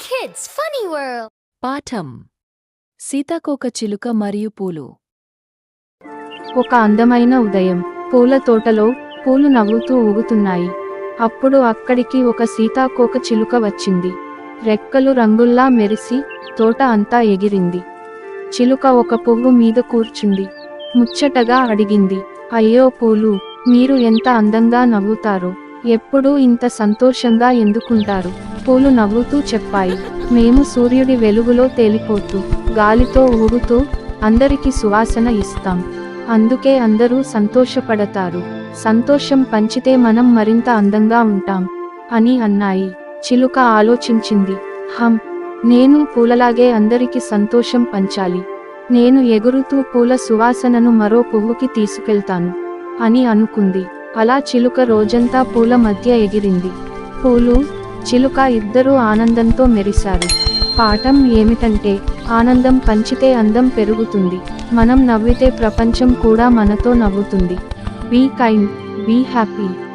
Kids Funny World. పాఠం. సీతాకోక చిలుక మరియు పూలు. ఒక అందమైన ఉదయం పూల తోటలో పూలు నవ్వుతూ ఊగుతున్నాయి. అప్పుడు అక్కడికి ఒక సీతాకోక చిలుక వచ్చింది. రెక్కలు రంగుల్లా మెరిసి తోట అంతా ఎగిరింది. చిలుక ఒక పువ్వు మీద కూర్చుంది. ముచ్చటగా అడిగింది అయ్యో పూలు మీరు ఎంత అందంగా నవ్వుతారో ఎప్పుడూ ఇంత సంతోషంగా ఎందుకుంటారు? పూలు నవ్వుతూ చెప్పాయి. మేము సూర్యుడి వెలుగులో తేలిపోతూ గాలితో ఊగుతూ అందరికీ సువాసన ఇస్తాం. అందుకే అందరూ సంతోషపడతారు. సంతోషం పంచితే మనం మరింత అందంగా ఉంటాం అని అన్నాయి. చిలుక ఆలోచించింది. హం నేను పూలలాగే అందరికీ సంతోషం పంచాలి. నేను ఎగురుతూ పూల సువాసనను మరో పువ్వుకి తీసుకెళ్తాను అని అనుకుంది. అలా చిలుక రోజంతా పూల మధ్య ఎగిరింది. పూలు చిలుక ఇద్దరూ ఆనందంతో మెరిశారు. పాఠం ఏమిటంటే ఆనందం పంచితే అందం పెరుగుతుంది మనం నవ్వితే ప్రపంచం కూడా మనతో నవ్వుతుంది. Be kind be happy.